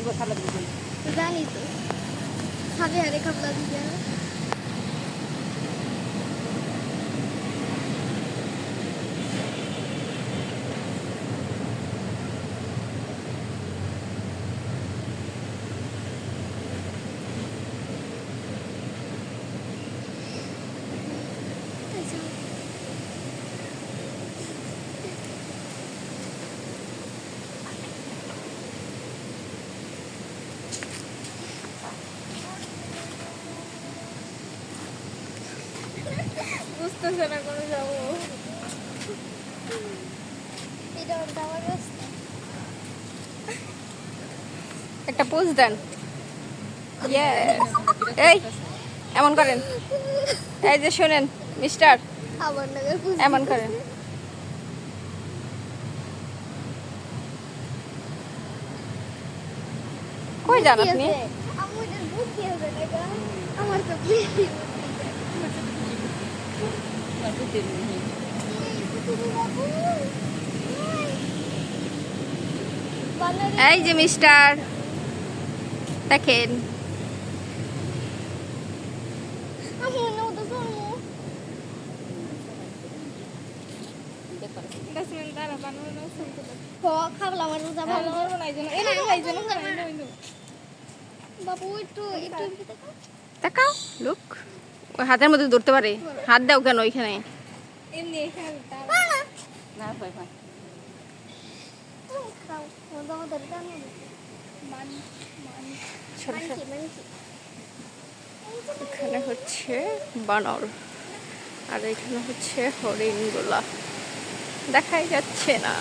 দুটো সালা দিবি। জানি তো। হারে হারে খাপলা দিয়ে বুঝতেছে না কোনো যাব একটা পোজ দেন। এই এমন করেন। এই যে শোনেন মিস্টার। এমন করেন। কই যান আপনি? আমার বুদ্ধি হবে না গা। আমার তো বুদ্ধি এই যে মিস্টার দেখেন খাবলা আমার রোজা ভালো বাবু একটু একটু এদিকে তাকাও। দেখাও লুক ওই হাতের মধ্যে ধরতে পারে। হাত দাও কেন ওইখানে? না, এখানে না মানছি। এখানে হচ্ছে বানর আর এখানে হচ্ছে হরিণগুলা। দেখাই যাচ্ছে না।